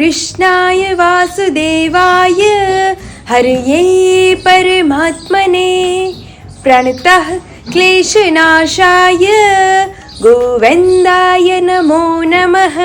કૃષ્ણાય વાસુદેવાય, હરયે પરમાત્મને. પ્રણતઃ ક્લેશનાશાય, ગોવિંદાય નમો નમઃ.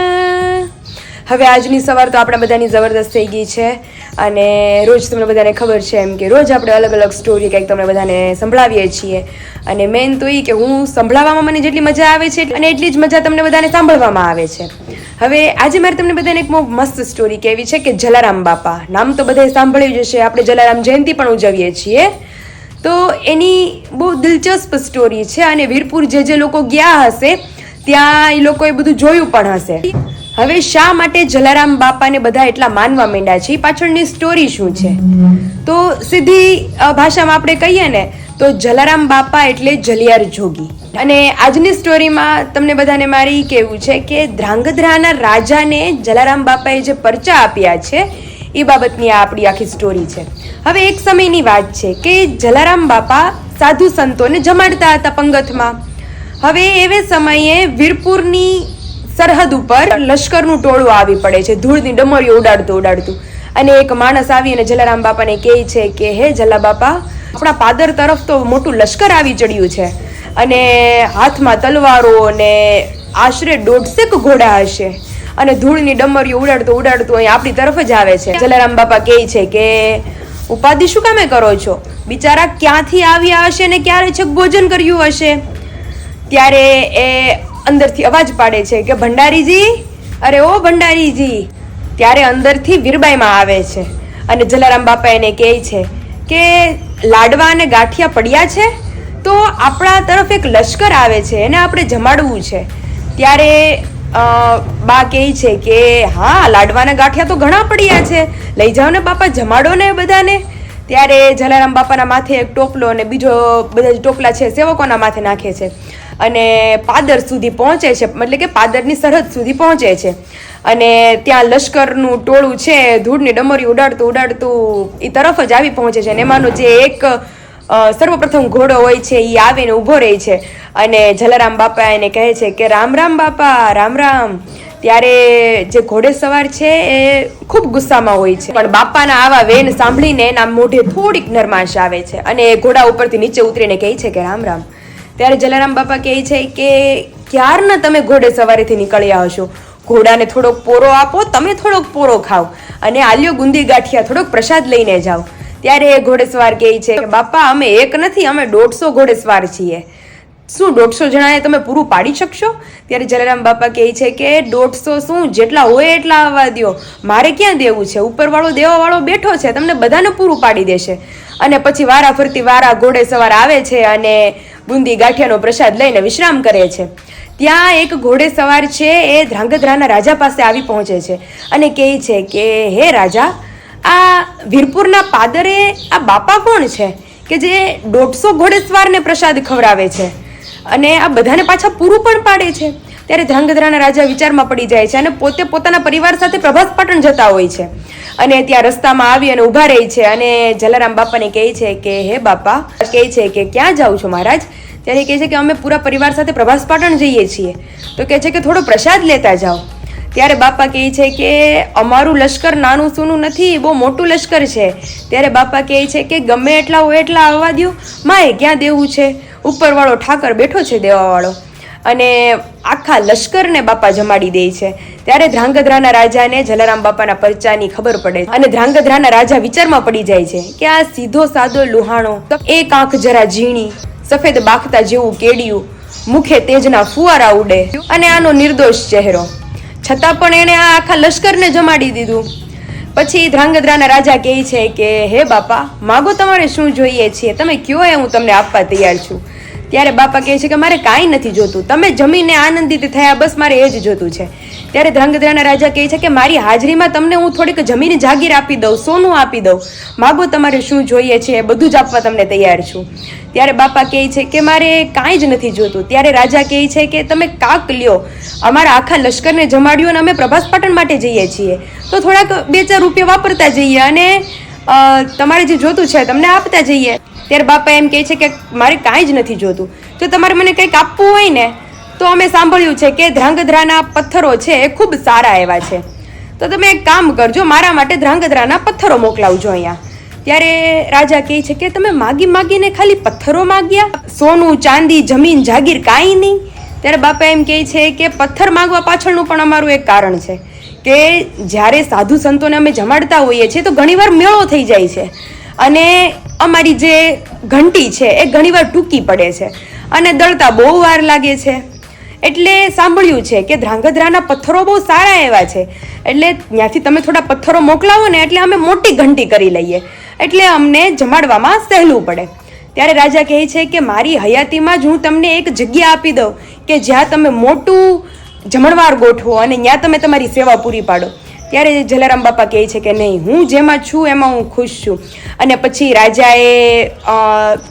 હવે આજની સવાર તો આપણા બધાની જબરદસ્ત થઈ ગઈ છે અને રોજ તમને બધાને ખબર છે એમ કે રોજ આપણે અલગ અલગ સ્ટોરી કંઈક તમને બધાને સંભળાવીએ છીએ. અને મેન તો એ કે હું સંભળાવવામાં મને જેટલી મજા આવે છે, અને એટલી જ મજા તમને બધાને સાંભળવામાં આવે છે. હવે આજે મારે તમને બધાને એક મસ્ત સ્ટોરી કહેવી છે કે જલારામ બાપા. નામ તો બધાએ સાંભળ્યું જ હશે. આપણે જલારામ જયંતિ પણ ઉજવીએ છીએ. તો એની બહુ દિલચસ્પ સ્ટોરી છે અને વીરપુર જે જે લોકો ગયા હશે, ત્યાં એ લોકોએ બધું જોયું પણ હશે. હવે શા માટે જલારામ બાપાને બધા એટલા માનવા માંડ્યા છે? પાછળની સ્ટોરી શું છે? તો સીધી ભાષામાં આપણે કહીએ ને તો જલારામ બાપા એટલે જલિયાર જોગી. અને આજની સ્ટોરીમાં તમને બધાને મારી કહેવું છે કે ધ્રાંગધ્રાના રાજાને જલારામ બાપાએ જે પરચા આપ્યા છે, એ બાબતની આ આપણી આખી સ્ટોરી છે. હવે એક સમયની વાત છે કે જલારામ બાપા સાધુ સંતોને જમાડતા હતા પંગતમાં. હવે એવે સમયે વીરપુરની સરહદ ઉપર લશ્કરનું ટોળું આવી પડે છે, ધૂળની ડમરીઓ ઉડાડતું ઉડાડતું. અને એક માણસ આવી અને જલારામ બાપાને કહે છે કે, હે જલા બાપા આપણા પાદર તરફ તો મોટું લશ્કર આવી ચડ્યું છે. અને હાથમાં તલવારો ને આશરે દોઢસેક ઘોડા હશે. અને ધૂળની ડમરીઓ ઉડાડતું ઉડાડતું અહીં આપણી તરફ જ આવે છે. જલારામ બાપા કહે છે કે, ઉપાધિ શું કામે કરો છો? બિચારા ક્યાંથી આવ્યા હશે ને ક્યારે છક ભોજન કર્યું હશે? ત્યારે એ અંદરથી અવાજ પાડે છે કે, ભંડારીજી, અરે ઓ ભંડારીજી. ત્યારે અંદરથી વીરબાઈમાં આવે છે. અને જલારામ બાપા એને કહે છે કે લાડવા અને ગાંઠિયા પડ્યા છે, તો આપણા તરફ એક લશ્કર આવે છે, એને આપણે જમાડવું છે. ત્યારે બા કહે છે કે, હા લાડવાના ગાંઠિયા તો ઘણા પડ્યા છે. લઈ જાઓ ને બાપા, જમાડો ને બધાને. ત્યારે જલારામ બાપાના માથે એક ટોપલો અને બીજો, બધા ટોપલા છે, સેવકોના માથે નાખે છે. અને પાદર સુધી પહોંચે છે એટલે કે પાદરની સરહદ સુધી પહોંચે છે. અને ત્યાં લશ્કરનું ટોળું છે, ધૂળની ડમરી ઉડાડતું ઉડાડતું એ તરફ જ આવી પહોંચે છે. અને એમાંનો જે એક સર્વપ્રથમ ઘોડો હોય છે એ આવીને ઊભો રહે છે. અને જલારામ બાપા એને કહે છે કે, રામ રામ બાપા, રામ રામ. ત્યારે જે ઘોડે સવાર છે, એ ખૂબ ગુસ્સામાં હોય છે. પણ બાપાના આવા વેન સાંભળીને એના મોઢે થોડીક નરમાશ આવે છે. અને ઘોડા ઉપરથી નીચે ઉતરીને કહે છે કે, રામ રામ. ત્યારે જલારામ બાપા કહે છે કે ક્યારના તમે ઘોડે સવારીથી નીકળ્યા હશો? ઘોડાને થોડોક પોરો આપો, તમે થોડોક પોરો ખાઓ અને આલ્યો ગુંદી ગાંઠિયા થોડોક પ્રસાદ લઈને જાઓ. ત્યારે એ ઘોડેસવાર કહે છે કે, બાપા, અમે એક નથી, અમે દોઢસો ઘોડેસવાર છીએ. શું દોઢસો જણાએ તમે પૂરું પાડી શકશો? ત્યારે જલારામ બાપા કહે છે કે, દોઢસો શું? જેટલા હોય એટલા આવવા દ્યો. મારે ક્યાં દેવું છે? ઉપરવાળો દેવાવાળો બેઠો છે, તમને બધાને પૂરું પાડી દેશે. અને પછી વારા ફરતી વારા ઘોડે સવાર આવે છે અને બુંદી ગાંઠિયાનો પ્રસાદ લઈને વિશ્રામ કરે છે. ત્યાં એક ઘોડે સવાર છે, એ ધ્રાંગધ્રાના રાજા પાસે આવી પહોંચે છે અને કહે છે કે, હે રાજા, આ વીરપુરના પાદરે આ બાપા કોણ છે કે જે દોઢસો ઘોડેસવારને પ્રસાદ ખવડાવે છે? અને આ બધાને પાછા પૂરું પણ પાડે છે. ત્યારે ધ્રાંગધ્રાના રાજા વિચારમાં પડી જાય છે અને પોતે પોતાના પરિવાર સાથે પ્રભાસ પાટણ જતા હોય છે. અને ત્યાં રસ્તામાં આવી અને ઊભા રહે છે અને જલારામ બાપાને કહે છે કે, હે બાપા, કહે છે કે, ક્યાં જાઉં છો મહારાજ? ત્યારે કહે છે કે, અમે પૂરા પરિવાર સાથે પ્રભાસ પાટણ જઈએ છીએ. તો કહે છે કે, થોડો પ્રસાદ લેતા જાઓ. ત્યારે બાપા કહે છે કે, અમારું લશ્કર નાનું સૂનું નથી બહુ મોટું લશ્કર છે. ત્યારે બાપા કહે છે કે, ગમે એટલા હોય એટલા આવવા દો માએ ક્યાં દેવું છે? ઉપરવાળો ઠાકર બેઠો છે દેવાવાળો. અને આખા લશ્કરને બાપા જમાડી દે છે. ત્યારે ધ્રાંગધ્રાના રાજાને જલારામ બાપાના પરચાની ખબર પડે અને ધ્રાંગધ્રાના રાજા વિચારમાં પડી જાય છે કે આ સીધો સાદો લુહાણો, એક આંખ જરા ઝીણી, સફેદ બાખતા જેવું કેડિયું, મુખે તેજના ફુવારા ઉડે અને આનો નિર્દોષ ચહેરો. છતાં પણ એણે આ આખા લશ્કરને જમાડી દીધું. પછી ધ્રાંગધ્રાના રાજા કહે છે કે, હે બાપા, માગો તમારે શું જોઈએ છીએ તમે કયો એ હું તમને આપવા તૈયાર છું. ત્યારે બાપા કહે છે કે મારે કાંઈ નથી જોતું. તમે જમીને આનંદિત થયા, બસ મારે એ જ જોતું છે. ત્યારે ધ્રાંગધ્રાના રાજા કહે છે કે મારી હાજરીમાં તમને હું થોડીક જમીન જાગીર આપી દઉં, સોનું આપી દઉં. માગો તમારે શું જોઈએ છે એ બધું જ આપવા તમને તૈયાર છું. ત્યારે બાપા કહે છે કે મારે કાંઈ જ નથી જોતું. ત્યારે રાજા કહે છે કે તમે કાક લ્યો. અમારા આખા લશ્કરને જમાડ્યું અને અમે પ્રભાસ પાટણ માટે જઈએ છીએ. તો થોડાક બે ચાર રૂપિયા વાપરતા જઈએ અને તમારે જે જોતું છે, તમને આપતા જઈએ. ત્યારે બાપા એમ કહે છે કે મારે કાંઈ જ નથી જોતું. જો તમારે મને કંઈક આપવું હોય ને, તો અમે સાંભળ્યું છે કે ધ્રાંગધ્રાના પથ્થરો છે, એ ખૂબ સારા એવા છે. તો તમે એક કામ કરજો, મારા માટે ધ્રાંગધ્રાના પથ્થરો મોકલાવજો અહીંયા. ત્યારે રાજા કહે છે કે તમે માગી માગીને ખાલી પથ્થરો માગ્યા? સોનું, ચાંદી, જમીન, જાગીર કાંઈ નહીં. ત્યારે બાપા એમ કહે છે કે પથ્થર માગવા પાછળનું પણ અમારું એક કારણ છે. કે જ્યારે સાધુ સંતોને અમે જમાડતા હોઈએ છીએ તો ઘણીવાર મેળો થઈ જાય છે. અને અમારી જે ઘંટી છે એ ઘણીવાર ટૂંકી પડે છે અને દળતા બહુ વાર લાગે છે. એટલે સાંભળ્યું છે કે ધ્રાંગધ્રાના પથ્થરો બહુ સારા એવા છે. એટલે ત્યાંથી તમે થોડા પથ્થરો મોકલાવો ને એટલે અમે મોટી ઘંટી કરી લઈએ. એટલે અમને જમાડવામાં સહેલું પડે. ત્યારે રાજા કહે છે કે મારી હયાતીમાં જ હું તમને એક જગ્યા આપી દઉં કે જ્યાં તમે મોટું જમણવાર ગોઠવો અને ત્યાં તમે તમારી સેવા પૂરી પાડો. ત્યારે જલારામ બાપા કહે છે કે નહીં, હું જેમાં છું એમાં હું ખુશ છું. અને પછી રાજાએ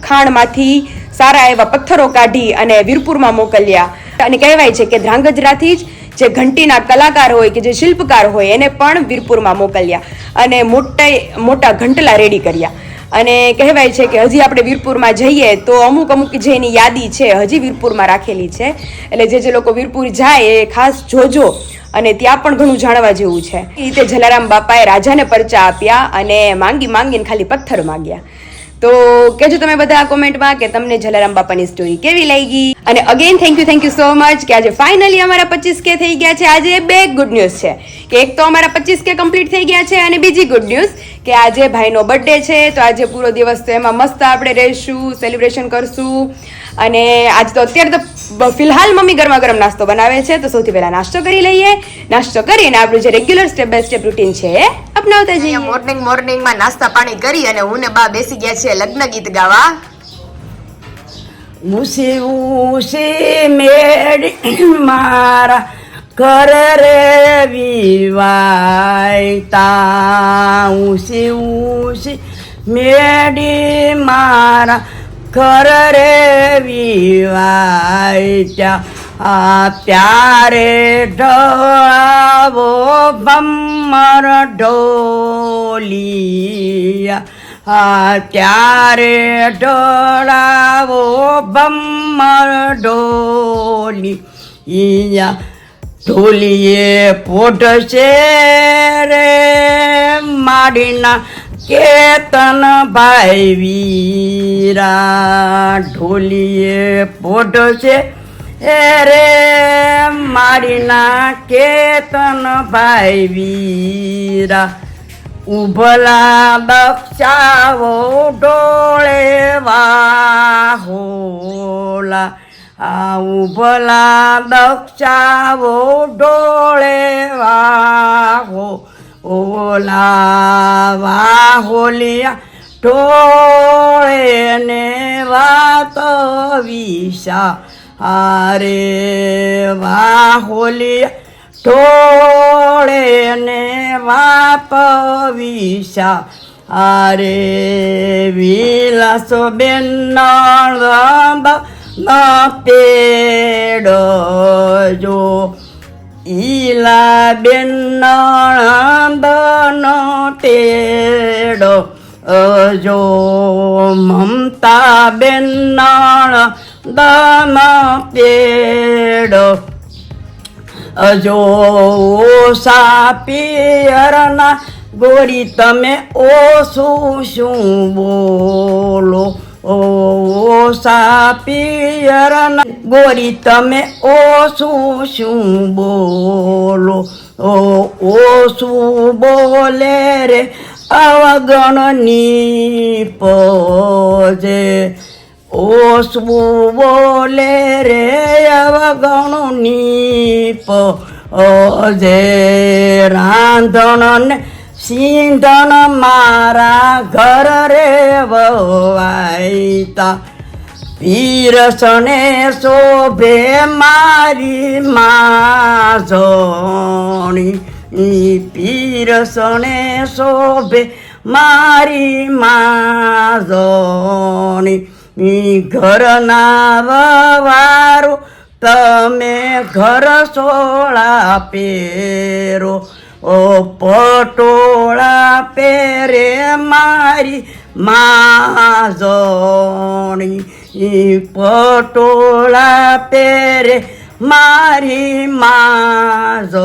ખાણમાંથી સારા એવા પથ્થરો કાઢી અને વીરપુરમાં મોકલ્યા. અને કહેવાય છે કે ધ્રાંગજરાથી જ જે ઘંટીના કલાકાર હોય કે જે શિલ્પકાર હોય એને પણ વીરપુરમાં મોકલ્યા અને મોટા મોટા ઘંટલા રેડી કર્યા. અને કહેવાય છે કે હજી આપણે વીરપુરમાં જઈએ તો અમુક અમુક જે એની યાદી છે, હજી વીરપુરમાં રાખેલી છે. એટલે જે જે લોકો વીરપુર જાય એ ખાસ જોજો અને ત્યાં પણ ઘણું જાણવા જેવું છે. એ રીતે જલારામ બાપાએ રાજાને પરચા આપ્યા અને માંગી માંગીને ખાલી પથ્થર માંગ્યા. તો કહેજો તમે બધા કોમેન્ટમાં કે તમને જલારામ બાપાની સ્ટોરી કેવી લાગી? અને again thank you thank you so much કે આજે ફાઇનલી અમારા પચીસ કે થઈ ગયા છે. આજે બે ગુડ ન્યૂઝ છે. કે એક તો અમારા પચીસ કે કમ્પ્લીટ થઈ ગયા છે અને બીજી ગુડ ન્યૂઝ કે આજે ભાઈનો બર્થડે છે. તો આજે પૂરો દિવસ તો એમાં મસ્ત આપણે રહીશું સેલિબ્રેશન કરશું. અને આજ તો અત્યારે તો ફિલહાલ મમ્મી ગરમા ગરમ નાસ્તો બનાવે છે તો સૌથી પહેલા નાસ્તો કરી લઈએ. નાસ્તો કરીને આપણું જે regular step by step routine છે એ અપનાવતા જઈએ. મોર્નિંગ મોર્નિંગમાં નાસ્તા પાણી કરી અને હું ને બા બેસી ગયા છે લગ્ન ગીત ગાવા. ઉસી ઉસી મેડી મારા કર રે વિવાયતા. ઉસી ઉસી મેડી મારા ઘર રે આ પ્યારે ઢળાવો ભમર ઢોલિયા. ત્યારે ઢોળાવો ભમર ઈયા ઢોલીએ પોઢશે રે માડીના કેતન ભાઈ વીરા ઢોલીએ પોઢશે એ રે માડીના કેતન ભાઈ વીરા ઉભલા દક્ષાવો ડોળે વાહોલા આ ઉભલા દક્ષાવો ડોળે વાહો ઓલા વાહોલિયા ટોળે ને વાત વિશા આરે વાહોલિયા ટોળે ને વાપ વિશા આરે વિલાસો બેન પેડો જો ઈલા બેન નળદ ન તેડો. જો મમતા બેન ન પેડો અજો ઓસા પિયરના ગોરી તમે ઓ શું શું બોલો? ઓસા સાપિયરન ગોરી તમે ઓ શું બોલો? ઓ, ઓછું બોલે રે અવગણની પોજે. ઓ શું બોલે રે અવગણની પોજે. જે રાંધણ ને સિંધણ મારા ઘર રે વવાયતા પીરસને શોભે મારી માણી પીરસને શોભે મારી માણી ઘરના વવારો, તમે ઘર સોળા પેરો ઓ પટોળા પેરે મારી માઝણી પટોળા પેરે મારી માજોની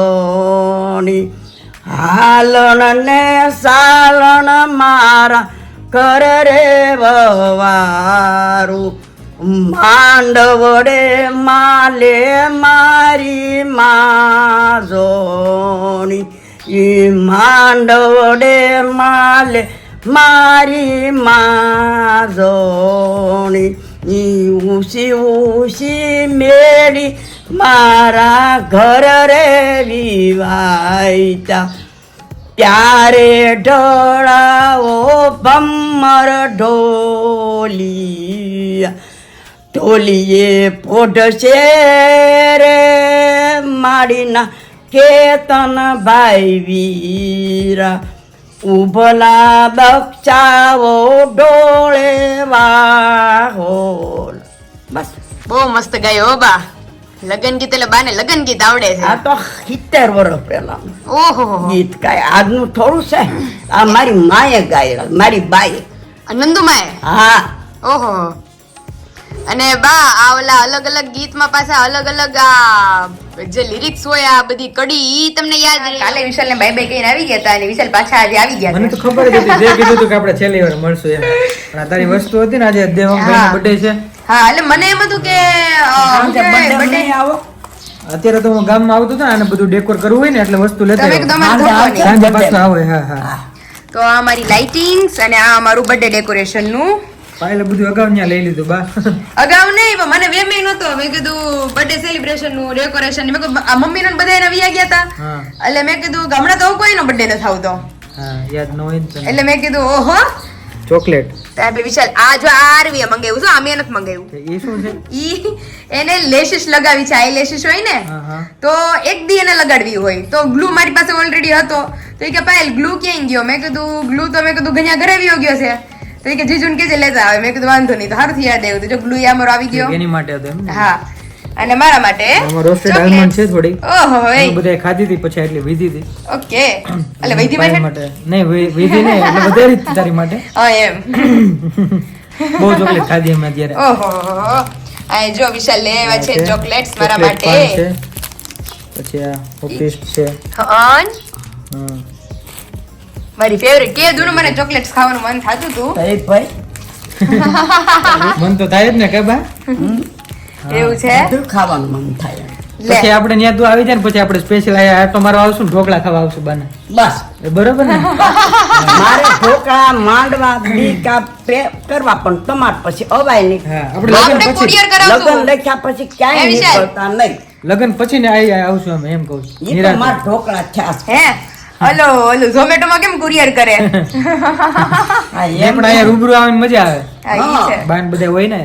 હાલણ ને સાલણ મારા કર રે વવારું. માંડવડે માલે મારી માજોની ઈ માંડવડે માલે મારી માજોણી ઈ ઉસી ઉસી મેળી મારા ઘર રે વિવાયતા. ત્યારે ઢળાવો ભમર ઢોલી ઢોલીએ પોઢશે રે માડીના કેતન ભાઈ વીર ઉભલા બક્ષાવો ડોળે વાહોલ. બસ. બહુ મસ્ત ગાયો બા. લગન ગીત એટલે બાને લગન ગીત આવડે છે. આ તો સિત્તેર વર્ષ પહેલા. ઓહો. ગીત ગાય. આજનું થોડું છે. આ મારી માએ ગાયેલા મારી બાઈ નંદુમાએ? હા. ઓહો. અને બા આ ઓલા અલગ અલગ ગીતમાં પાછા અલગ અલગ આ જે લિરિક્સ હોય આ બધી કડી ઈ તમને યાદ રહે. કાલે વિશાલને બાય બાય કહીને આવી ગયા હતા અને વિશાલ પાછા આજે આવી ગયા મને તો ખબર જ હતી જે કીધું હતું કે આપણે છેલ્લી વાર મળશું એમ. પણ આ તારી વસ્તુ હતી ને આજે દેવમભાઈ બર્થડે છે. હા એટલે મને એમ હતું કે નહીં આવો. અત્યારે તો હું ગામમાં આવતો હતો ને આને બધું ડેકોર કરવું હોય ને એટલે વસ્તુ લેતા સાંજે પાછું આવે હા હા તો આ મારી લાઇટિંગ્સ અને આ અમારું બર્થડે ડેકોરેશનનું પાયલે બધું અગાઉ ત્યાં લઈ લીધું બા. અગાઉ નહીં પણ મને વેમે નહોતો મેં કીધું બર્થડે સેલિબ્રેશનનું ડેકોરેશન મેં કીધું મમ્મી ને બધા એને વિયા ગયા હતા એટલે મેં કીધું ગામડા તો કોઈનો બર્થડે નથી આવતો. હા યાદ ન હોય ને એટલે મેં કીધું ઓહો. ચોકલેટ. આપણે વિશાલ આ જો આ આરવી મંગાવ્યું છે અમે નથી મંગાવ્યું. એ શું છે? ઈ એને લેશિસ લગાવી છે આઈ લેશિસ હોય ને. તો એક દી એને લગાડવી હોય. તો ગ્લુ મારી પાસે ઓલરેડી હતો. તો એ કે પાયલ ગ્લુ ક્યાં ગયો? મેં કીધું ગ્લુ તો મેં કીધું ઘણા ઘરે આવ્યો ગયો છે. તો એ કે જીજુન કે જે લેતા આવે મેં કીધું વાંધો નહીં તો સારું યાદ આવ્યું જો ગ્લુ યામર આવી ગયો. એની માટે હતો એમ હા. અને મારા માટે રોસ્ટેડ આલમંડ છે થોડી. ઓહો એ બધા ખાધી હતી પછી એટલી વીધી હતી. ઓકે. એટલે વૈધી માટે? નહીં વીધી નહીં એટલે વધારે તારી માટે. હા એમ. બહુ ચોકલેટ ખાધી અમે અત્યારે. ઓહો. આ જો વિશાલ લેવા છે છે. ચોકલેટ્સ મારા માટે. પછી આ ઓફિસ છે. હમ. મારી ફેવરેટ કે દુનો મને ચોકલેટ્સ ખાવાનું મન થાતું હતું તો. એ ભાઈ મન તો થાય જ ને કે બા? એવું છે? બધું ખાવાનું મન થાય. પછી આપણે ત્યાં તું આવી જાય ને પછી આપણે સ્પેશિયલ આટો મારવા આવશું ને ઢોકળા ખાવા આવશું બાને. બસ. એ બરોબર ને? મારે ઢોકળા માંડવા બીકા પે કરવા પણ તમાર પછી અવાય નહીં. આપણે લગન પછી લગન લખ્યા પછી ક્યાંય. નીકળતા નહીં. લગન પછી ને આવી આવશું અમે એમ કહું છું. ઢોકળા થયા છે. હે? હલો હલો ઝોમેટો માં કેમ કુરિયર કરે? પણ અહીંયા રૂબરૂ આવીને મજા આવે. બાન બધા હોય ને.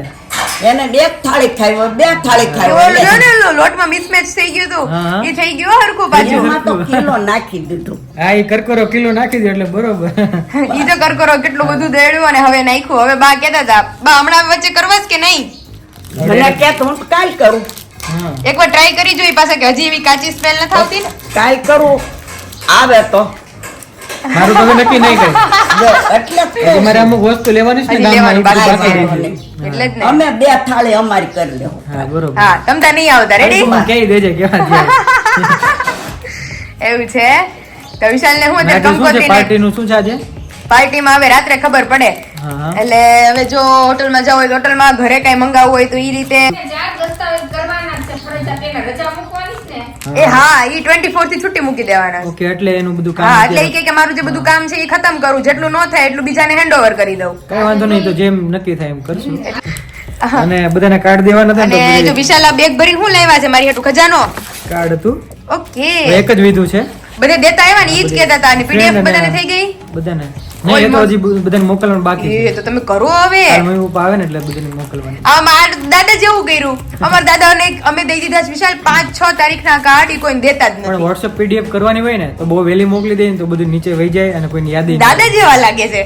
એને બે થાળી ખાઈ હોય બે થાળી ખાઈ હોય ઓલું ને લોટમાં મિસમેચ થઈ ગયું હતું હા. થઈ ગયો હરખું પાછું. એમાં તો કિલો નાખી દીધું. હા એ કરકરો કિલો નાખી દીધો એટલે બરોબર. ઈ તો કરકરો કેટલું બધું દેડ્યું અને હવે નાખ્યું. હવે બા કહેતા હતા બા હમણાં વચ્ચે કરવા જ કે નહીં? મને કે તો હું કાલ કરું. એકવાર ટ્રાય કરી જોઈ પાસે કે હજી એવી કાચી સ્મેલ ન થાવતી ને? કાલ કરું. આવે તો. મારું હવે નક્કી નહીં એટલે જ અમુક વસ્તુ લેવાની છે એ બધું. એટલે જ અમે બે થાળી અમારી કરી લેવું હા બરોબર. હા તમ નહીં આવતા રેડી કહી દેજે કેવા એવું છે? તો વિશાલ ને હું અત્યારે શું છે કંકોત્રી પાર્ટી નું શું છે આજે? પાર્ટીમાં હવે રાત્રે ખબર પડે. એટલે હવે જો હોટલમાં જવું હોય તો હોટલમાં ઘરે કઈ મંગાવવું હોય તો ઈ રીતે એ હા. ઈ 24 થી છુટ્ટી મૂકી દેવાના ઓકે એટલે એનું બધું કામ હા એટલે કે કે મારું જે બધું કામ છે એ ખતમ કરું જેટલું ન થાય એટલું બીજાને હેન્ડઓવર કરી દઉં. કઈ વાંધો નહીં તો જેમ નક્કી થાય એમ કરશું. અને બધાને કાર્ડ દેવાના હતા અને ને જો વિશાલ આ બેગ ભરીને હું લેવા છે મારી હેઠું? ખજાનો? કાર્ડ હતું. ઓકે. એક જ વિધું છે. બધે દેતા આવ્યા ને ઈ જ કહેતા હતા અને પીડીએફ બધાને થઈ ગઈ? બધાને. નહીં એ તો હજી બધાને મોકલવાનું બાકી એ તો તમે કરો હવે. મમ્મી પપ્પા આવે ને એટલે બધાને મોકલવાની. આ મારા દાદા જેવું કર્યું. અમારા દાદાને અમે દઈ દીધા વિશાલ પાંચ છ તારીખના કાર્ડ ઈ કોઈને દેતા જ પણ નથી. વોટ્સઅપ પીડીએફ કરવાની હોય ને તો બહુ વેલી મોકલી દે ને તો બધું નીચે વહી જાય અને કોઈને યાદ દાદા જેવા લાગે છે.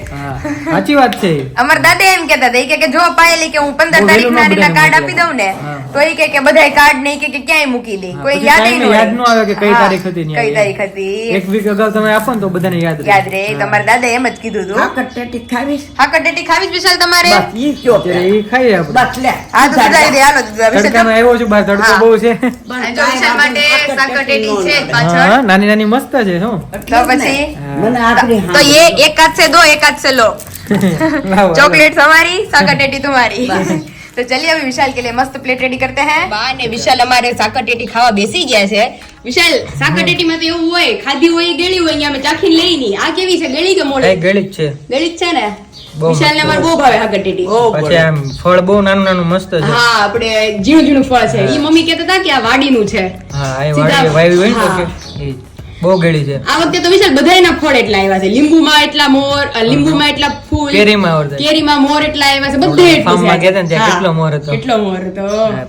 સાચી વાત છે. અમારા દાદા એમ કહેતા હતા કે જો પાયેલી કે હું પંદર બહુ તારીખ વહેલું ના કાર્ડ આપી દઉં ને. તો એ કે બધા કાર્ડ નહીં કે ક્યાંય મૂકી દે? કોઈ યાદ નહીં યાદ ન આવે કે કઈ તારીખ હતી કઈ તારીખ હતી. એક વીક અગાઉ તમે આપો ને તો બધાને યાદ યાદ રહે. તમારા દાદા એમ જ કીધું હતું. હા કટેટી ખાવી હા કટેટી ખાવી વિશાલ તમારે? ઈ કયો કે? ખાઈ આપ બસ લે. હા તો બધાય દે હાલો વિશાલ આવ્યો છું બહાર તડકો બહુ છે. વિશાલ માટે સાકટેટી છે પાછળ. નાની નાની મસ્ત છે શું? તો પછી મને આખરી તો એ એકાદ સે દો એકાદ સે લો. ચોકલેટ તમારી સાકટેટી તમારી. तो चलिए अभी विशाल के लिए मस्त प्लेट रेडी करते हैं बा ने विशाल અમારે સાકરટેટી ખાવા બેસી ગયા છે વિશાલ સાકરટેટીમાં તો એવું હોય ખાધી હોય ગળી હોય અહીંયા અમે ચાખીને લઈ ની આ કેવી છે ગળી કે કઈ મોડી ગળી જ છે ગળી જ છે ને બહુ વિશાલ ને મસ્ત. અમારે બહુ ભાવે સાકરટેટી પછી આમ ફળ બહુ નાનું નાનું મસ્ત છે હા આપણે ઝીણું ઝીણું ફળ છે ઈ મમ્મી કહેતા હતા કે આ વાડીનું છે હા એ સીધા- વાડી વાવી હોય ને તો હા. કે એ બહુ ગેડી છે. આ વખતે તો વિશાલ બધાયના ફળ એટલા આવ્યા છે. લીંબુમાં એટલા મોર લીંબુમાં એટલા ફૂલ કેરીમાં આવડે કેરીમાં મોર એટલા આવ્યા છે. બધે એટલું ફાર્મમાં. ગયા ને ત્યાં કેટલો મોર હતો. કેટલો મોર હતો.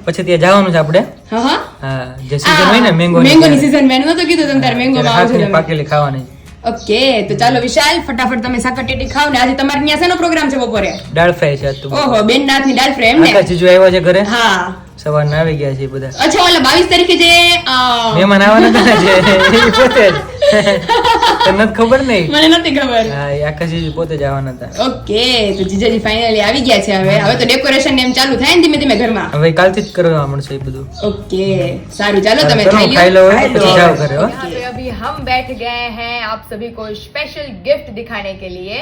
પછી ત્યાં જવાનું છે આપણે. હા હા. જે સીઝન હોય ને મેંગો મેંગો ની સીઝન મેં નતો કીધું તમને તારે મેંગો માં આવજો પાકેલી ખાવાની. ઓકે તો ચાલો વિશાલ ફટાફટ તમે સાકરટેટી ખાવ ને. આજે તમારે ત્યાં શેનો પ્રોગ્રામ છે બપોરે? દાળ ફ્રાય છે ઓહો બેન નાથની દાળ ફ્રાય એમ ને? જીજુ આવ્યો છે ઘરે? હા. સવારના આવી ગયા છે એ બધા અચ્છા ઓલા બાવીસ તારીખે જે અ, મહેમાન આવવાના હતા ને જે એ પોતે જ તને નથી ખબર નહીં મને નથી ખબર હા એ આખા જીજુ પોતે જ આવવાના હતા ઓકે તો જીજાજી ફાઇનલી આવી ગયા છે હવે હવે તો ડેકોરેશન ને એમ ચાલુ થાય ને ધીમે ધીમે ઘરમાં હવે કાલથી જ કરવા મળશે એ બધું ओके सारू चलो હા, તમે ચલો, ખાઈ ખાઈ લો લો હવે, પછી જાઓ ઘરે હો. यहाँ पे अभी हम बैठ गए हैं आप सभी को स्पेशल गिफ्ट दिखाने के लिए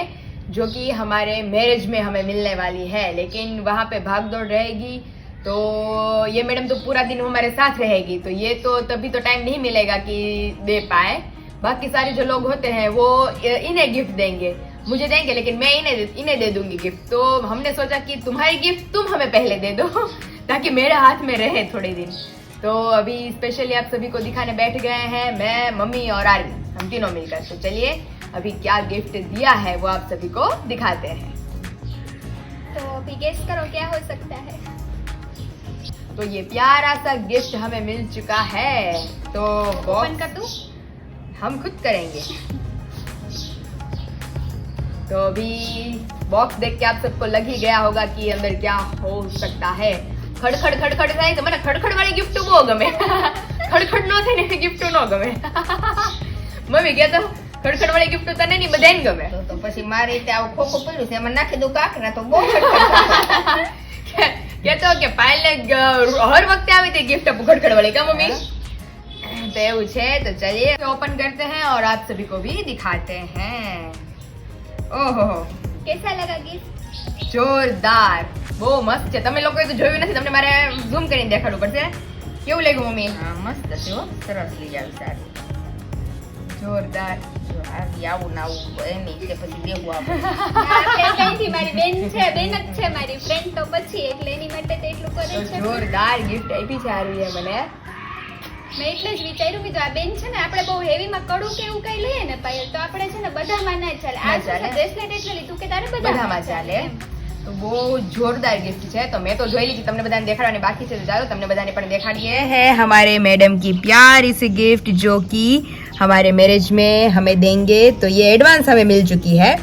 जो कि हमारे मैरिज में हमें मिलने वाली है लेकिन वहाँ पे भाग दौड़ रहेगी तो ये मैडम तो पूरा दिन हमारे साथ रहेगी तो ये तो तभी तो टाइम नहीं मिलेगा कि दे पाए। बाकी सारे जो लोग होते हैं, वो इन्हें गिफ्ट देंगे। मुझे देंगे, लेकिन मैं इन्हें इन्हें दे दूँगी गिफ्ट तो हमने सोचा कि तुम्हारी गिफ्ट तुम हमें पहले दे दो, ताकि मेरे हाथ में रहे थोड़े दिन। तो अभी स्पेशली आप सभी को दिखाने बैठ गए हैं, मैं, मम्मी और आरवी, हम तीनों मिलकर। तो चलिए, अभी क्या गिफ्ट दिया है, वो आप सभी को दिखाते हैं। तो अभी गेस करो, क्या हो सकता है? तो ये प्यारा सा गिफ्ट हमें मिल चुका है तो ओपन बॉक्स कर दूं हम खुद करेंगे तो अभी बॉक्स देख के आप सबको लग ही गया होगा कि अंदर क्या हो सकता है ખડખડ ખડખડ થાય તો મને ખડખડ વાળી ગિફ્ટ બહુ ગમે ખડખડ નો થાય ને ગિફ્ટ નો ગમે મમ્મી કે તો ખડખડ વાળી ગિફ્ટ તને નહીં બધાને ગમે તો તો પછી મારી રીતે આવું ખોખું પડ્યું છે એમાં નાખી દઉં કાંકરા તો બહુ કહેતો કે પાયલને ગ- હર વખતે આવી હતી ગિફ્ટ આપું ખડખડ વાળી કા મમ્મી तो એવું છે તો चलिए ओपन करते हैं और आप सभी को भी दिखाते हैं ओहो कैसा लगा गिफ्ट જોરદાર બહુ મસ્ત છે તમે લોકોએ તો જોયું નથી તમને મારે ઝૂમ કરીને દેખાડવું પડશે કેવું લાગ્યું મમ્મી હા મસ્ત છે હો સરસ લઈ આવી સારું જોરદાર. આવી આવું ને આવું એમ એટલે પછી દેવું આપણે. મારી બેન છે? બેન જ છે મારી ફ્રેન્ડ તો પછી એટલે એની માટે તો એટલું કરે છે. જોરદાર ગિફ્ટ આપી છે આરવીએ મને. મેં એટલે જ વિચાર્યું કીધું આ બેન છે ને આપણે બહુ હેવીમાં કડું કે એવું કઈ લઈએ ને પાયલ તો આપણે છે ને બધામાં ના ચાલે. આ ચાલે. બ્રેસલેટ એટલે લીધું કે તારે બધામાં ચાલે? તો બહુ જોરદાર ગિફ્ટ છે. તો મેં તો જોઈ લીધી તમને બધાને દેખાડવાની બાકી છે તો ચાલો તમને બધાને પણ દેખાડીએ. હે હમારે મેડમ કી પ્યારી સી ગિફ્ટ જો કી हमारे मैरिज में हमें देंगे तो ये एडवांस हमें मिल चुकी है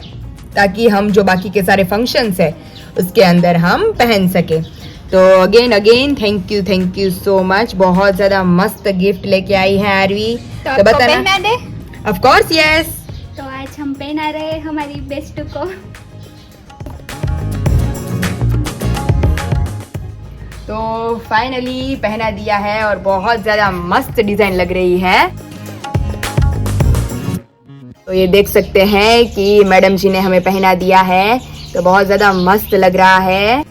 ताकि हम जो बाकी के सारे फ़ंक्शंस है उसके अंदर हम पहन सके। तो again again thank you thank you so much बहुत ज़्यादा मस्त गिफ्ट लेके आई है आरवी तो तो दे ऑफ़ कोर्स यस तो आज हम पहना रहे हैं हमारी बेस्ट को। तो फाइनली पहना दिया है और बहुत ज़्यादा मस्त डिज़ाइन लग रही है। ये देख सकते हैं कि मैडम जी ने हमें पहना दिया है तो बहुत ज्यादा मस्त लग रहा है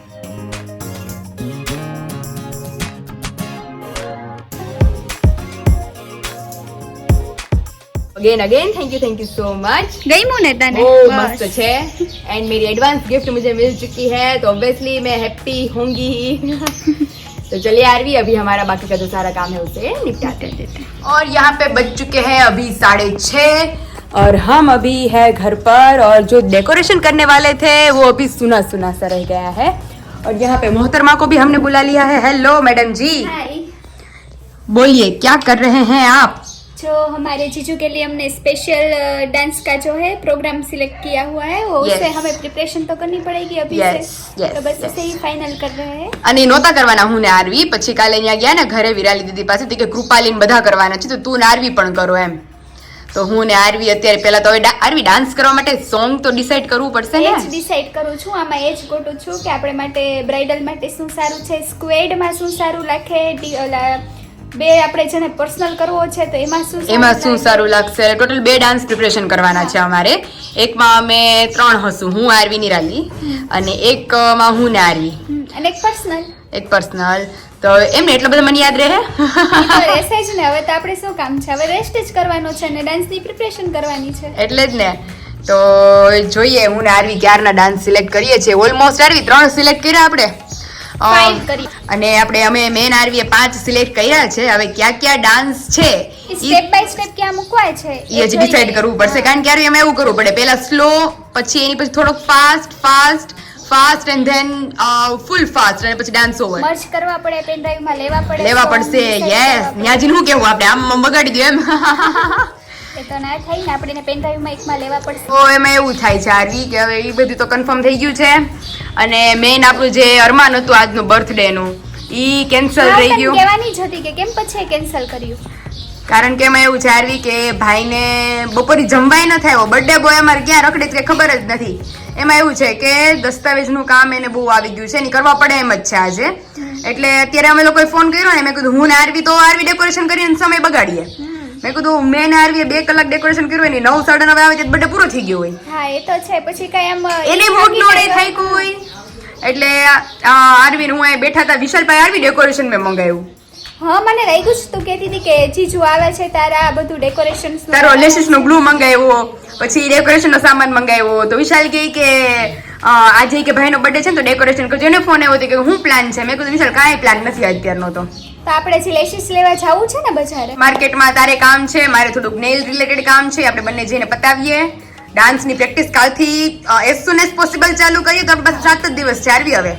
again again thank you thank you so much ગઈ ને તને वो બસ. मस्त છે एंड मेरी एडवांस गिफ्ट मुझे मिल चुकी है तो ऑब्वियसली मैं हैप्पी होंगी ही तो चलिए आरवी अभी हमारा बाकी का जो सारा काम है उसे निपटाते हैं और यहाँ पे बज चुके हैं अभी साढ़े छः और हम अभी है घर पर और जो डेकोरेशन करने वाले थे वो अभी सुना सुना सा रह गया है और यहाँ पे मोहतरमा को भी हमने बुला लिया है हेलो मैडम जी हाय बोलिए क्या कर रहे हैं आप जो हमारे जीजू के लिए हमने स्पेशल डांस का जो है प्रोग्राम सिलेक्ट किया हुआ है वो Yes. उसे हमें प्रिपरेशन तो करनी पड़ेगी अभी Yes, से yes, तो बस yes. उसे ही फाइनल कर रहे हैं અને ઈ નહોતા કરવાના હું ને આરવી પછી કાલે અહીંયા ગયા ને ઘરે વિરાલી દીદી પાસેથી કે કૃપાલીન બધા કરવાના છે તો તું ને આરવી પણ કરો એમ તો હું ને આરવી અત્યારે પહેલા તો હવે આરવી ડાન્સ કરવા માટે સોંગ તો ડિસાઈડ કરવું પડશે ને? જ ડિસાઈડ કરું છું, આમાં એ જ ગોટું છું કે આપણે માટે બ્રાઇડલ માટે શું સારું છે સ્ક્વેડમાં શું સારું લાગે બે આપણે જેને પર્સનલ કરવો છે તો એમાં શું એમાં શું સારું લાગશે? ટોટલ બે ડાન્સ પ્રિપરેશન કરવાના છે અમારે. એકમાં અમે ત્રણ હશું. હું આરવી નિરાલી અને એકમાં હું ને આરવી. અને એક પર્સનલ એક પર્સનલ તો એમ ને એટલો બધો મને યાદ રહે? રહેશે જ ને. હવે તો આપણે શું કામ છે? હવે રેસ્ટ જ કરવાનો છે ને ડાન્સની પ્રિપરેશન કરવાની છે. એટલે જ ને. તો જોઈએ હું ને આરવી ક્યારના ડાન્સ સિલેક્ટ કરીએ છીએ? ઓલમોસ્ટ આરવી ત્રણ સિલેક્ટ કર્યા આપણે. અને આપણે અમે મેન આરવીએ પાંચ સિલેક્ટ કર્યા છે. હવે ક્યાં ક્યાં ડાન્સ છે સ્ટેપ બાય સ્ટેપ ક્યાં મૂકવાય છે એ જ ડિસાઈડ કરવું પડશે. કારણ કે આરવી અમે એવું કરવું પડે. પહેલા સ્લો પછી એની પછી થોડોક fast fast fast and then full fast અને પછી ડાન્સ ઓવર મર્જ કરવા પડે પેન ડ્રાઈવમાં લેવા પડે લેવા પડશે. યસ ન્યાજી શું કેવું? આપણે આમ બગાડી દો એમ. એ તો ના થાય ને આપણે પેન ડ્રાઈવમાં એકમાં લેવા પડશે. તો એમાં એવું થાય છે આરવી કે હવે એ બધું તો કન્ફર્મ થઈ ગયું છે. અને મેઇન આપણું જે અરમાન હતું આજનું બર્થડે નું ઈ કેન્સલ થઈ ગયું. કહેવાની જ હતી કે કેમ પછી કેન્સલ કર્યું? કારણ કે એમાં એવું છે આરવી કે ભાઈને બપોરે જમવાય ન થાય બર્થડે બોય અમારે ક્યાં રખડે કે ખબર જ નથી. એમાં એવું છે કે દસ્તાવેજનું કામ એને બહુ આવી ગયું છે એની કરવા પડે એમ જ છે આજે. એટલે અત્યારે અમે લોકોએ ફોન કર્યો ને મેં કીધું હું ને આરવી તો આરવી ડેકોરેશન કરીને સમય બગાડીએ. મેં કીધું મેં ને આરવીએ બે કલાક ડેકોરેશન કર્યું એની નવ સાડા નવ આવે બર્થડે પૂરો થઈ ગયો હોય. હા એ તો છે. પછી કઈ આમ એને મૂડ નો રે થાય કોઈ એટલે આરવી હું અહીં બેઠા હતા વિશાલભાઈ આરવી ડેકોરેશન મેં મંગાવ્યું. હા મને રહી છે તું કહેતી હતી કે જીજુ આવે છે તારા આ બધું ડેકોરેશન તારો લેસીસ નો ગ્લુ મંગાવ્યો પછી ડેકોરેશન નો સામાન મંગાવ્યો. તો વિશાલ કહે કે આજે કે ભાઈનો બર્થડે છે ને તો ડેકોરેશન કરજો. એને ફોન આવ્યો હતો કે હું પ્લાન છે? મેં કીધું વિશાલ કાંઈ પ્લાન નથી અત્યારનો તો. તો આપણે જે લેશિસ લેવા જવું છે ને બજારે? માર્કેટમાં તારે કામ છે મારે થોડુંક નેલ રિલેટેડ કામ છે આપણે બંને જઈને પતાવીએ. ડાન્સની પ્રેક્ટિસ કાલથી એઝ સુન એઝ પોસિબલ ચાલુ કરીએ તો આપણે પાસે સાત જ દિવસ ચાલવી હવે.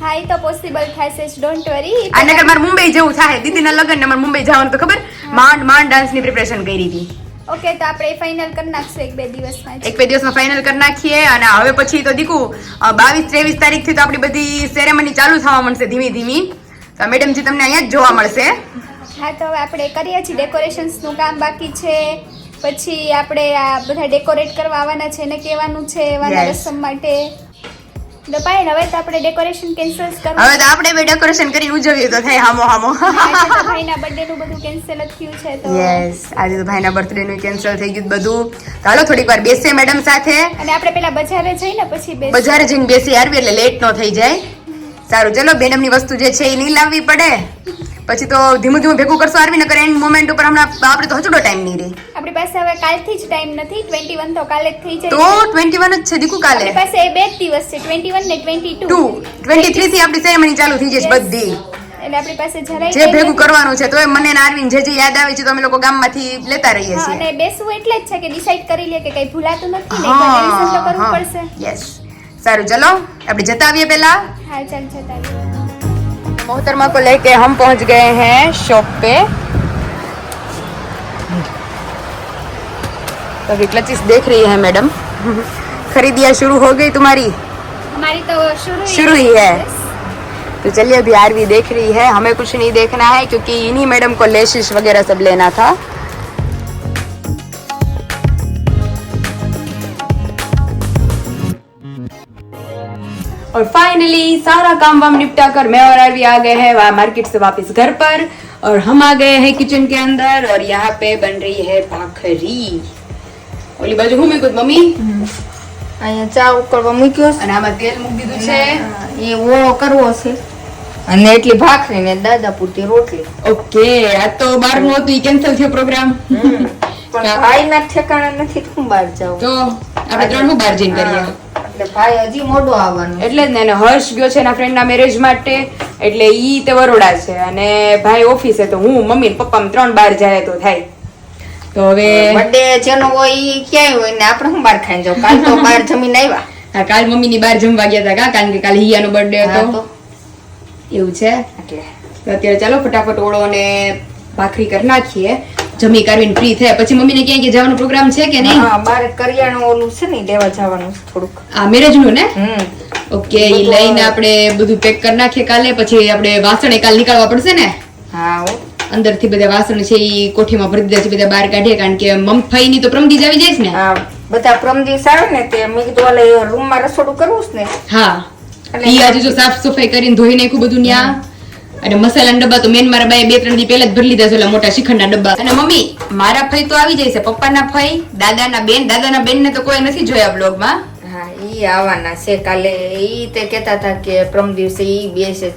હા એ તો પોસિબલ થશે ડોન્ટ વરી અને નગર મારે મુંબઈ જવું થાય. દીદીના લગ્ન ને મારે મુંબઈ જવાનું તો ખબર? માંડ માંડ ડાન્સની પ્રિપરેશન કરી હતી. ઓકે તો આપણે ફાઇનલ કરી નાખશું એક બે દિવસમાં એક બે દિવસમાં ફાઇનલ કરી નાખીએ અને હવે પછી તો દીકુ બાવીસ ત્રેવીસ તારીખથી તો આપણી બધી સેરેમની ચાલુ થવા મળશે ધીમી ધીમી. તો મેડમજી તમને અહીંયા જ જોવા મળશે. હા તો હવે આપણે કરીએ છીએ ડેકોરેશન્સનું કામ બાકી છે. પછી આપણે આ બધા ડેકોરેટ કરવા આવવાના છે ને કહેવાનું છે એવાના રસમ માટે. તો પાયલ હવે તો આપણે ડેકોરેશન કેન્સલ કરવું હવે તો આપણે બે ડેકોરેશન કરી ઉજવીએ તો થાય હામો હામો. ભાઈના બર્થડે નું બધું કેન્સલ જ થયું છે તો. યસ આજે તો ભાઈના બર્થડે નું કેન્સલ થઈ ગયું બધું. તો હાલો થોડીક વાર બેસીએ મેડમ સાથે. અને આપણે પેલા બજારે જઈને પછી બે બજારે જઈને બેસી આવી એટલે લેટ ન થઈ જાય. સારું ચલો બેનમની વસ્તુ જે છે એ નહીં લાવવી પડે. પછી તો ધીમું ધીમું ભેગું કરશો આરવી નકર એન્ડ મોમેન્ટ ઉપર હમણાં આપણે તો હજુડો ટાઈમ નહીં રહે. આપણી પાસે હવે કાલથી જ ટાઈમ નથી ટ્વેન્ટી વન તો કાલે જ થઈ તો જાય ટ્વેન્ટી વન જ છે દીકુ કાલે. આપણી પાસે એ બે દિવસ છે ટ્વેન્ટી વન ને twenty two to twenty three થી આપણી સેરેમની ચાલુ થઈ જશે બધી. એટલે આપણી પાસે જરાય જે ભેગું કરવાનું છે તોય મને નારવીન આરવીન જે જે યાદ આવે છે તો અમે લોકો ગામમાંથી લેતા રહીએ છીએ. અને બેસવું એટલે જ છે કે ડિસાઈડ કરી લે કે કઈ ભૂલાતું નથી ને તો કરવું પડશે. યસ સારું ચલો આપણે જતા આવીએ પહેલા હા ચાલ જતા રહીએ. मोहतरमा को लेके हम पहुंच गए हैं शॉप पे तो अभी क्लचेस देख रही है मैडम खरीदियाँ शुरू हो गई तुम्हारी हमारी तो शुरू ही शुरू ही है तो चलिए अभी आरवी देख रही है हमें कुछ नहीं देखना है क्योंकि इन्हीं मैडम को लेशिश वगैरह सब लेना था और फाइनली सारा काम वाम निपटा कर मैं और आरवी आ गए हैं वहाँ मार्केट से वापस घर पर और हम आ गए हैं किचन के अंदर और यहाँ पे बन रही है भाखरी ઓલી બાજુ હું મેં મમ્મી અહીંયા ચા ઉકળવા મૂક્યો છે અને આમાં તેલ મૂકી દીધું છે એ ઓળો કરવો છે અને એટલી ભાખરી ને દાદા પૂરતી રોટલી ઓકે આ તો બાર નું હતું કેન્સલ થયો પ્રોગ્રામ પણ ભાઈ ના ઠેકાણા નથી તો હું બહાર જાઉં? તો આપણે ત્રણ હું બાર જઈને કરીએ? એટલે ભાઈ હજી મોડો આવવાનો. એટલે જ ને એને હર્ષ ગયો છે એના ફ્રેન્ડ ના મેરેજ માટે એટલે ઈ તે વરોડા છે. અને ભાઈ ઓફિસે તો હું મમ્મી ને પપ્પા ત્રણ બાર જાય તો થાય. તો હવે બર્થડે જેનો હોય ઈ ક્યાંય હોય ને આપણે હું બહાર ખાઈ જાવ કાલ તો બહાર જમીને આવ્યા. હા, કાલ મમ્મી ની બાર જમવા ગયા હતા કારણ કે કાલ હિયાનો બર્થડે હતો. એવું છે? એટલે. તો અત્યારે ચાલો ફટાફટ ઓળો ને ભાખરી કરી નાખીએ. જમી કરવીને ફ્રી થાય પછી મમ્મીને ક્યાંય જવાનો પ્રોગ્રામ છે કે નહીં? હા બાર કરિયાણું ઓલું છે ને લેવા જવાનું છે થોડુંક. આ મેરેજનું? ને ઓકે એ લઈને આપણે બધું પેક કરી નાખીએ કાલે પછી આપણે વાસણ એ કાલ નીકાળવા પડશે ને? હા અંદરથી બધા વાસણ છે એ કોઠીમાં ભરી દીધા છે બધા બહાર કાઢીએ કારણ કે મમફાઈ ની તો પ્રમદી આવી જાય છે ને. હા બધા પ્રમદી સારું આવે ને તે મેં કીધું ઓલે રૂમમાં રસોડું કરવું છે ને? હા. એટલે આજે જો સાફ સફાઈ કરીને ધોઈ નાખ્યું બધું ન્યા અને મસાલાના ડબ્બા તો મેન મારા બાએ બે ત્રણ દી પહેલા જ ભરી લીધા છે ઓલા મોટા શ્રીખંડના ડબ્બા. અને મમ્મી મારા ફઈ તો આવી જાય છે પપ્પાના ફઈ દાદાના બેન દાદાના બેન ને તો કોઈ નથી જોયા બ્લોગમાં હા ઈ આવવાના છે કાલે. ઈ તે કહેતા હતા કે પ્રમ દિવસે ઈ બેસે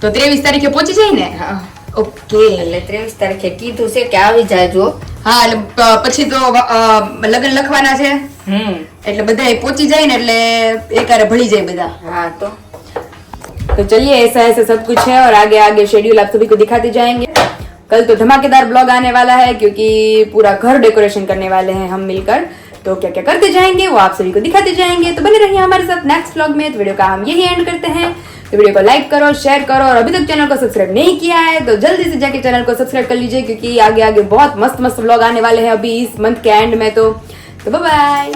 તો ત્રેવીસ તારીખે પહોંચી જાય ને? હા. ઓકે. એટલે ત્રેવીસ તારીખે કીધું છે કે આવી જાજો. હા એટલે પછી તો લગ્ન લખવાના છે. હમ. એટલે બધા પહોંચી જાય ને એટલે એકારે ભળી જાય બધા. હા તો? तो चलिए, ऐसा ऐसा सब कुछ है और आगे आगे शेड्यूल आप सभी को दिखाते जाएँगे। कल तो धमाकेदार ब्लॉग आने वाला है क्योंकि पूरा घर डेकोरेशन करने वाले हैं हम मिलकर। तो क्या क्या करते जाएँगे, वो आप सभी को दिखाते जाएँगे। तो बने रहिए हमारे साथ नेक्स्ट ब्लॉग में। तो वीडियो का हम यही एंड करते हैं। तो वीडियो को लाइक करो शेयर करो और अभी तक चैनल को सब्सक्राइब नहीं किया है तो जल्दी से जाके चैनल को सब्सक्राइब कर लीजिए क्योंकि आगे आगे बहुत मस्त मस्त ब्लॉग आने वाले हैं अभी इस मंथ के एंड में तो। तो बाय